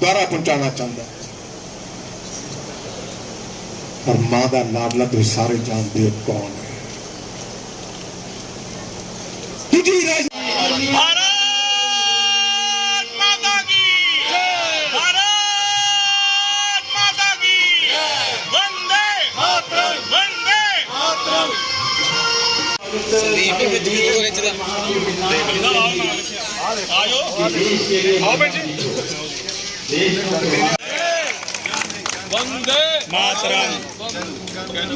ਦੁਆਰਾ ਪਹੁੰਚਾਉਣਾ ਚਾਹੁੰਦਾ ਪਰ ਮਾਂ ਦਾ ਲਾਡਲਾ ਤੁਸੀਂ ਸਾਰੇ ਜਾਣਦੇ ਹੋ ਕੌਣ ਹੈ। ਦੂਜੀ ਰਾਜ ਆਜੋ ਆਓ ਬੇਟੀ वंदे मातरम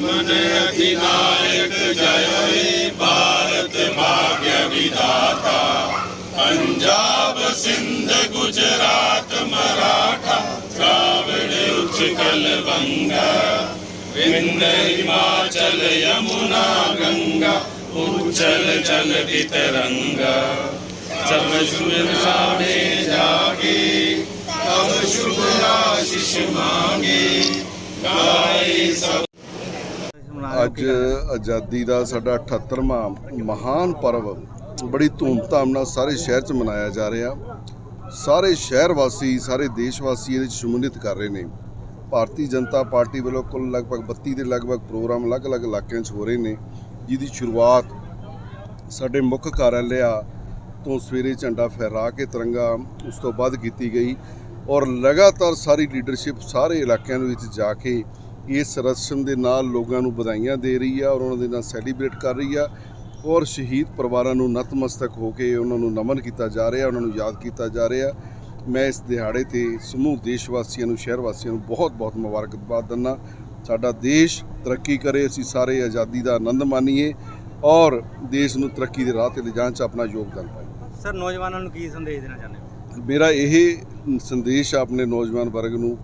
वंदे आयो आओ बेटी वंदे मातरम पंजाब सिंध गुजरात मराठा द्राविड उत्कल बंगा विंध्य हिमाचल यमुना गंगा उच्चल चल तरंगा जब शुभ सामने जागे ਅੱਜ ਆਜ਼ਾਦੀ ਦਾ ਸਾਡਾ 78ਵਾਂ ਮਹਾਨ ਪਰਵ ਬੜੀ ਧੂਮਧਾਮ ਨਾਲ ਸਾਰੇ ਸ਼ਹਿਰ 'ਚ ਮਨਾਇਆ ਜਾ ਰਿਹਾ। ਸਾਰੇ ਸ਼ਹਿਰ ਵਾਸੀ, ਸਾਰੇ ਦੇਸ਼ ਵਾਸੀ ਇਹਦੇ 'ਚ ਸ਼ਮੂਲੀਅਤ ਕਰ ਰਹੇ ਨੇ। ਭਾਰਤੀ ਜਨਤਾ ਪਾਰਟੀ ਵੱਲੋਂ ਕੁੱਲ ਲਗਭਗ 32 ਦੇ ਲਗਭਗ ਪ੍ਰੋਗਰਾਮ ਅਲੱਗ-ਅਲੱਗ ਇਲਾਕਿਆਂ 'ਚ ਹੋ ਰਹੇ ਨੇ, ਜਿਹਦੀ ਸ਼ੁਰੂਆਤ ਸਾਡੇ ਮੁੱਖ ਕਾਰਜਾਲਿਆ ਤੋਂ ਸਵੇਰੇ ਝੰਡਾ ਫਹਿਰਾ ਕੇ ਤਿਰੰਗਾ ਉਸ ਤੋਂ ਬਾਅਦ ਕੀਤੀ ਗਈ। ਔਰ ਲਗਾਤਾਰ ਸਾਰੀ ਲੀਡਰਸ਼ਿਪ ਸਾਰੇ ਇਲਾਕਿਆਂ ਦੇ ਵਿੱਚ ਜਾ ਕੇ ਇਸ ਰਸਮ ਦੇ ਨਾਲ ਲੋਕਾਂ ਨੂੰ ਵਧਾਈਆਂ ਦੇ ਰਹੀ ਆ ਔਰ ਉਹਨਾਂ ਦੇ ਨਾਲ ਸੈਲੀਬ੍ਰੇਟ ਕਰ ਰਹੀ ਆ। ਔਰ ਸ਼ਹੀਦ ਪਰਿਵਾਰਾਂ ਨੂੰ ਨਤਮਸਤਕ ਹੋ ਕੇ ਉਹਨਾਂ ਨੂੰ ਨਮਨ ਕੀਤਾ ਜਾ ਰਿਹਾ, ਉਹਨਾਂ ਨੂੰ ਯਾਦ ਕੀਤਾ ਜਾ ਰਿਹਾ। ਮੈਂ ਇਸ ਦਿਹਾੜੇ ਤੇ ਸਮੂਹ ਦੇਸ਼ ਵਾਸੀਆਂ ਨੂੰ ਸ਼ਹਿਰ ਵਾਸੀਆਂ ਨੂੰ ਬਹੁਤ-ਬਹੁਤ ਮੁਬਾਰਕਬਾਦ ਦਿੰਦਾ ਸਾਡਾ ਦੇਸ਼ ਤਰੱਕੀ ਕਰੇ, ਅਸੀਂ ਸਾਰੇ ਆਜ਼ਾਦੀ ਦਾ ਆਨੰਦ ਮਾਣੀਏ ਔਰ ਦੇਸ਼ ਨੂੰ ਤਰੱਕੀ ਦੇ ਰਾਹ ਤੇ ਲਿਜਾਣ 'ਚ ਆਪਣਾ ਯੋਗਦਾਨ ਪਾਈਏ। ਸਰ, ਨੌਜਵਾਨਾਂ ਨੂੰ ਕੀ ਸੰਦੇਸ਼ ਦੇਣਾ ਚਾਹੁੰਦੇ ਮੇਰਾ ਇਹ ਸੰਦੇਸ਼ ਆ ਆਪਣੇ ਨੌਜਵਾਨ ਵਰਗ ਨੂੰ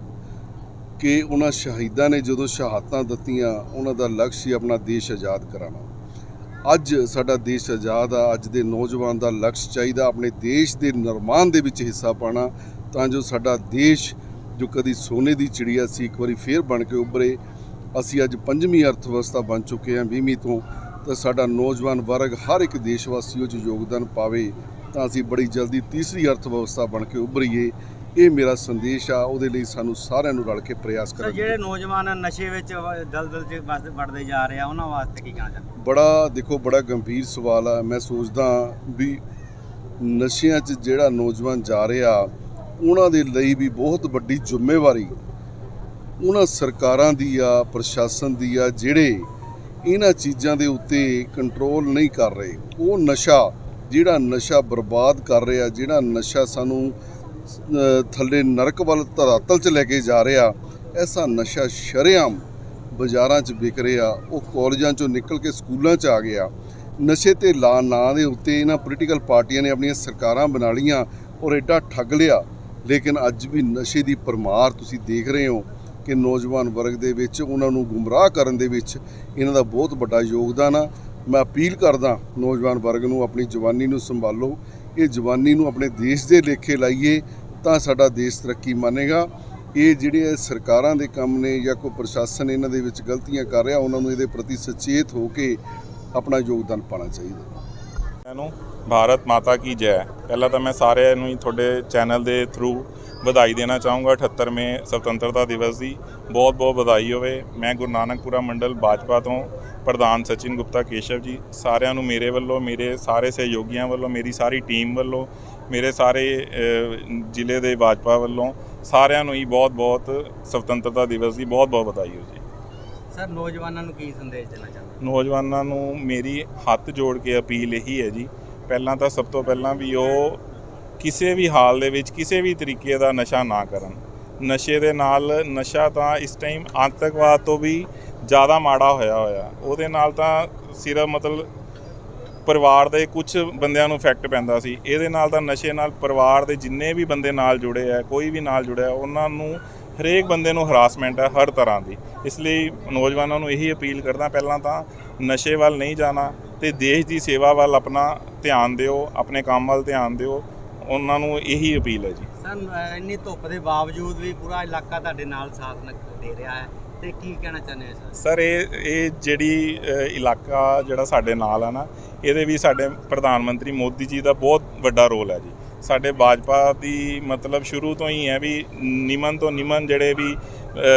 ਕਿ ਉਹਨਾਂ ਸ਼ਹੀਦਾਂ ਨੇ ਜਦੋਂ ਸ਼ਹਾਦਤਾਂ ਦਿੱਤੀਆਂ, ਉਹਨਾਂ ਦਾ ਲਕਸ਼ ਹੀ ਆਪਣਾ ਦੇਸ਼ ਆਜ਼ਾਦ ਕਰਾਉਣਾ। ਅੱਜ ਸਾਡਾ ਦੇਸ਼ ਆਜ਼ਾਦ ਆ, ਅੱਜ ਦੇ ਨੌਜਵਾਨ ਦਾ ਲਕਸ਼ ਚਾਹੀਦਾ ਆਪਣੇ ਦੇਸ਼ ਦੇ ਨਿਰਮਾਣ ਦੇ ਵਿੱਚ ਹਿੱਸਾ ਪਾਣਾ ਤਾਂ ਜੋ ਸਾਡਾ ਦੇਸ਼, ਜੋ ਕਦੀ ਸੋਨੇ ਦੀ ਚਿੜੀਆ ਸੀ ਇੱਕ ਵਾਰੀ ਫੇਰ ਬਣ ਕੇ ਉੱਭਰੇ। ਅਸੀਂ ਅੱਜ ਪੰਜਵੀਂ ਅਰਥ ਵਿਵਸਥਾ ਬਣ ਚੁੱਕੇ ਹਾਂ 20ਵੀਂ ਤੋਂ, ਤਾਂ ਸਾਡਾ ਨੌਜਵਾਨ ਵਰਗ ਹਰ ਇੱਕ ਦੇਸ਼ ਵਾਸੀ ਉਹ 'ਚ ਯੋਗਦਾਨ ਪਾਵੇ। ਤਾਂ ਅਸੀਂ ਬੜੀ ਜਲਦੀ ਤੀਸਰੀ ਅਰਥ ਵਿਵਸਥਾ ਬਣ ਕੇ ਉੱਭਰੀਏ। ਇਹ ਮੇਰਾ ਸੰਦੇਸ਼ ਆ ਉਹਦੇ ਲਈ ਸਾਨੂੰ ਸਾਰਿਆਂ ਨੂੰ ਰਲ ਕੇ ਪ੍ਰਯਾਸ ਕਰਨਾ ਜਿਹੜੇ ਨੌਜਵਾਨ ਨਸ਼ੇ ਵਿੱਚ ਦਲਦਲ 'ਚ ਵੜਦੇ ਜਾ ਰਹੇ ਆ ਉਹਨਾਂ ਵਾਸਤੇ ਕੀ ਕਹਿਣਾ ਚਾਹੁੰਦੇ ਬੜਾ ਦੇਖੋ ਬੜਾ ਗੰਭੀਰ ਸਵਾਲ ਆ। ਮੈਂ ਸੋਚਦਾ ਵੀ ਨਸ਼ਿਆਂ 'ਚ ਜਿਹੜਾ ਨੌਜਵਾਨ ਜਾ ਰਿਹਾ ਉਹਨਾਂ ਦੇ ਲਈ ਵੀ ਬਹੁਤ ਵੱਡੀ ਜ਼ਿੰਮੇਵਾਰੀ ਉਹਨਾਂ ਸਰਕਾਰਾਂ ਦੀ ਆ ਪ੍ਰਸ਼ਾਸਨ ਦੀ ਆ ਜਿਹੜੇ ਇਹਨਾਂ ਚੀਜ਼ਾਂ ਦੇ ਉੱਤੇ ਕੰਟਰੋਲ ਨਹੀਂ ਕਰ ਰਹੇ। ਉਹ ਨਸ਼ਾ ਜਿਹੜਾ ਨਸ਼ਾ ਬਰਬਾਦ ਕਰ ਰਿਹਾ, ਜਿਹੜਾ ਨਸ਼ਾ ਸਾਨੂੰ ਥੱਲੇ ਨਰਕ ਵੱਲ ਧਰਾਤਲ 'ਚ ਲੈ ਕੇ ਜਾ ਰਿਹਾ, ਐਸਾ ਨਸ਼ਾ ਸ਼ਰੇਆਮ ਬਾਜ਼ਾਰਾਂ 'ਚ ਵਿਕ ਰਿਹਾ, ਉਹ ਕਾਲਜਾਂ 'ਚੋਂ ਨਿਕਲ ਕੇ ਸਕੂਲਾਂ 'ਚ ਆ ਗਿਆ। ਨਸ਼ੇ ਤੇ ਲਾ ਨਾਂ ਦੇ ਉੱਤੇ ਇਹਨਾਂ ਪੋਲੀਟੀਕਲ ਪਾਰਟੀਆਂ ਨੇ ਆਪਣੀਆਂ ਸਰਕਾਰਾਂ ਬਣਾ ਲੀਆਂ ਔਰ ਐਡਾ ਠੱਗ ਲਿਆ। ਲੇਕਿਨ ਅੱਜ ਵੀ ਨਸ਼ੇ ਦੀ ਪਰਮਾਰ ਤੁਸੀਂ ਦੇਖ ਰਹੇ ਹੋ ਕਿ ਨੌਜਵਾਨ ਵਰਗ ਦੇ ਵਿੱਚ, ਉਹਨਾਂ ਨੂੰ ਗੁੰਮਰਾਹ ਕਰਨ ਦੇ ਵਿੱਚ ਇਹਨਾਂ ਦਾ ਬਹੁਤ ਵੱਡਾ ਯੋਗਦਾਨ ਆ। ਮੈਂ ਅਪੀਲ ਕਰਦਾ ਨੌਜਵਾਨ ਵਰਗ ਨੂੰ, ਆਪਣੀ ਜਵਾਨੀ ਨੂੰ ਸੰਭਾਲੋ। ਇਹ ਜਵਾਨੀ ਨੂੰ ਆਪਣੇ ਦੇਸ਼ ਦੇ ਲੇਖੇ ਲਾਈਏ ਤਾਂ ਸਾਡਾ ਦੇਸ਼ ਤਰੱਕੀ ਮਾਨੇਗਾ। ਇਹ ਜਿਹੜੇ ਸਰਕਾਰਾਂ ਦੇ ਕੰਮ ਨੇ ਜਾਂ ਕੋਈ ਪ੍ਰਸ਼ਾਸਨ ਇਹਨਾਂ ਦੇ ਵਿੱਚ ਗਲਤੀਆਂ ਕਰ ਰਿਹਾ, ਉਹਨਾਂ ਨੂੰ ਇਹਦੇ ਪ੍ਰਤੀ ਸੁਚੇਤ ਹੋ ਕੇ ਆਪਣਾ ਯੋਗਦਾਨ ਪਾਉਣਾ ਚਾਹੀਦਾ। ਮੈਨੂੰ ਭਾਰਤ ਮਾਤਾ ਕੀ ਜੈ। ਪਹਿਲਾਂ ਤਾਂ ਮੈਂ ਸਾਰਿਆਂ ਨੂੰ ਹੀ ਤੁਹਾਡੇ ਚੈਨਲ ਦੇ ਥਰੂ ਵਧਾਈ ਦੇਣਾ ਚਾਹੂੰਗਾ। 78ਵੇਂ ਸੁਤੰਤਰਤਾ ਦਿਵਸ ਦੀ ਬਹੁਤ ਬਹੁਤ ਵਧਾਈ ਹੋਵੇ। ਮੈਂ ਗੁਰੂ ਨਾਨਕਪੁਰਾ ਮੰਡਲ ਭਾਜਪਾ ਤੋਂ ਪ੍ਰਧਾਨ ਸਚਿਨ ਗੁਪਤਾ ਕੇਸ਼ਵ ਜੀ ਸਾਰਿਆਂ ਨੂੰ ਮੇਰੇ ਵੱਲੋਂ ਮੇਰੇ ਸਾਰੇ ਸਹਿਯੋਗੀਆਂ ਵੱਲੋਂ ਮੇਰੀ ਸਾਰੀ ਟੀਮ ਵੱਲੋਂ ਮੇਰੇ ਸਾਰੇ ਜ਼ਿਲ੍ਹੇ ਦੇ ਬਾਜਪਾ ਵੱਲੋਂ ਸਾਰਿਆਂ ਨੂੰ ਹੀ ਬਹੁਤ ਬਹੁਤ ਸੁਤੰਤਰਤਾ ਦਿਵਸ ਦੀ ਬਹੁਤ ਬਹੁਤ ਵਧਾਈ ਹੋ ਜੀ। ਸਰ ਨੌਜਵਾਨਾਂ ਨੂੰ ਕੀ ਸੰਦੇਸ਼ ਦੇਣਾ ਚਾਹੁੰਦੇ ਨੌਜਵਾਨਾਂ ਨੂੰ ਮੇਰੀ ਹੱਥ ਜੋੜ ਕੇ ਅਪੀਲ ਇਹੀ ਹੈ ਜੀ ਪਹਿਲਾਂ ਤਾਂ ਸਭ ਤੋਂ ਪਹਿਲਾਂ ਵੀ ਉਹ ਕਿਸੇ ਵੀ ਹਾਲ ਦੇ ਵਿੱਚ ਕਿਸੇ ਵੀ ਤਰੀਕੇ ਦਾ ਨਸ਼ਾ ਨਾ ਕਰਨ। ਨਸ਼ੇ ਦੇ ਨਾਲ ਨਸ਼ਾ ਤਾਂ ਇਸ ਟਾਈਮ ਆਤੰਕਵਾਦ ਤੋਂ ਵੀ ਜ਼ਿਆਦਾ ਮਾੜਾ ਹੋਇਆ ਹੋਇਆ। ਉਹਦੇ ਨਾਲ ਤਾਂ ਸਿਰਫ ਮਤਲਬ ਪਰਿਵਾਰ ਦੇ ਕੁਝ ਬੰਦਿਆਂ ਨੂੰ ਇਫੈਕਟ ਪੈਂਦਾ ਸੀ। ਇਹਦੇ ਨਾਲ ਤਾਂ ਨਸ਼ੇ ਨਾਲ ਪਰਿਵਾਰ ਦੇ ਜਿੰਨੇ ਵੀ ਬੰਦੇ ਨਾਲ ਜੁੜੇ ਆ, ਕੋਈ ਵੀ ਨਾਲ ਜੁੜਿਆ, ਉਹਨਾਂ ਨੂੰ ਹਰੇਕ ਬੰਦੇ ਨੂੰ ਹਰਾਸਮੈਂਟ ਹੈ ਹਰ ਤਰ੍ਹਾਂ ਦੀ। ਇਸ ਲਈ ਨੌਜਵਾਨਾਂ ਨੂੰ ਇਹੀ ਅਪੀਲ ਕਰਦਾ ਪਹਿਲਾਂ ਤਾਂ ਨਸ਼ੇ ਵੱਲ ਨਹੀਂ ਜਾਣਾ ਤੇ ਦੇਸ਼ ਦੀ ਸੇਵਾ ਵੱਲ ਆਪਣਾ ਧਿਆਨ ਦਿਓ, ਆਪਣੇ ਕੰਮ ਵੱਲ ਧਿਆਨ ਦਿਓ। ਉਹਨਾਂ ਨੂੰ ਇਹੀ ਅਪੀਲ ਹੈ ਜੀ। ਸਰ ਇੰਨੀ ਧੁੱਪ ਦੇ ਬਾਵਜੂਦ ਵੀ ਪੂਰਾ ਇਲਾਕਾ ਤੁਹਾਡੇ ਨਾਲ ਸਾਥ ਦੇ ਰਿਹਾ ਹੈ। ਤੇ ਕੀ ਕਹਿਣਾ ਚਾਹੁੰਦੇ ਹੋ ਸਰ, ਇਹ ਇਹ ਜਿਹੜੀ ਇਲਾਕਾ ਜਿਹੜਾ ਸਾਡੇ ਨਾਲ ਆ ਨਾ, ਇਹਦੇ ਵੀ ਸਾਡੇ ਪ੍ਰਧਾਨ ਮੰਤਰੀ ਮੋਦੀ ਜੀ ਦਾ ਬਹੁਤ ਵੱਡਾ ਰੋਲ ਹੈ ਜੀ। ਸਾਡੇ ਭਾਜਪਾ ਦੀ ਮਤਲਬ ਸ਼ੁਰੂ ਤੋਂ ਹੀ ਹੈ ਵੀ ਨਿਮਨ ਤੋਂ ਨਿਮਨ ਜਿਹੜੇ ਵੀ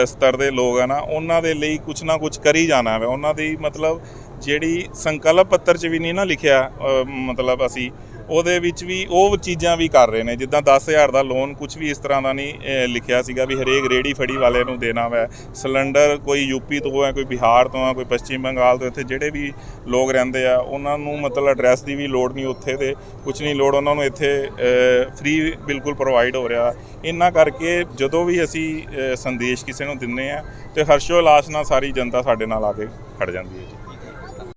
ਸਤਰ ਦੇ ਲੋਕ ਆ ਨਾ, ਉਹਨਾਂ ਦੇ ਲਈ ਕੁਝ ਨਾ ਕੁਝ ਕਰੀ ਜਾਣਾ ਹੈ ਉਹਨਾਂ ਦੀ ਮਤਲਬ ਜਿਹੜੀ ਸੰਕਲਪ ਪੱਤਰ 'ਚ ਵੀ ਨਹੀਂ ਨਾ ਲਿਖਿਆ ਮਤਲਬ ਅਸੀਂ ਉਹਦੇ ਵਿੱਚ ਵੀ ਉਹ ਚੀਜ਼ਾਂ ਵੀ ਕਰ ਰਹੇ ਨੇ, ਜਿੱਦਾਂ 10000 ਦਾ ਲੋਨ ਕੁਝ ਵੀ ਇਸ ਤਰ੍ਹਾਂ ਦਾ ਨਹੀਂ ਲਿਖਿਆ ਸੀਗਾ ਵੀ ਹਰੇਕ ਰੇੜੀ ਫੜੀ ਵਾਲੇ ਨੂੰ ਦੇਣਾ ਵੈ। ਸਿਲੰਡਰ ਕੋਈ ਯੂਪੀ ਤੋਂ ਹੈ, ਕੋਈ ਬਿਹਾਰ ਤੋਂ ਹੈ, ਕੋਈ ਪੱਛਮੀ ਬੰਗਾਲ ਤੋਂ, ਇੱਥੇ ਜਿਹੜੇ ਵੀ ਲੋਕ ਰਹਿੰਦੇ ਆ, ਉਹਨਾਂ ਨੂੰ ਮਤਲਬ ਐਡਰੈਸ ਦੀ ਵੀ ਲੋੜ ਨਹੀਂ ਉੱਥੇ ਦੇ ਕੁਝ ਨਹੀਂ ਲੋੜ ਉਹਨਾਂ ਨੂੰ ਇੱਥੇ ਫ੍ਰੀ ਬਿਲਕੁਲ ਪ੍ਰੋਵਾਈਡ ਹੋ ਰਿਹਾ। ਇੰਨਾ ਕਰਕੇ ਜਦੋਂ ਵੀ ਅਸੀਂ ਸੰਦੇਸ਼ ਕਿਸੇ ਨੂੰ ਦਿੰਨੇ ਆ ਤੇ ਹਰਸ਼ੋ ਉਲਾਸ ਨਾਲ ਸਾਰੀ ਜਨਤਾ ਸਾਡੇ ਨਾਲ ਆ ਕੇ ਖੜ ਜਾਂਦੀ ਹੈ ਜੀ।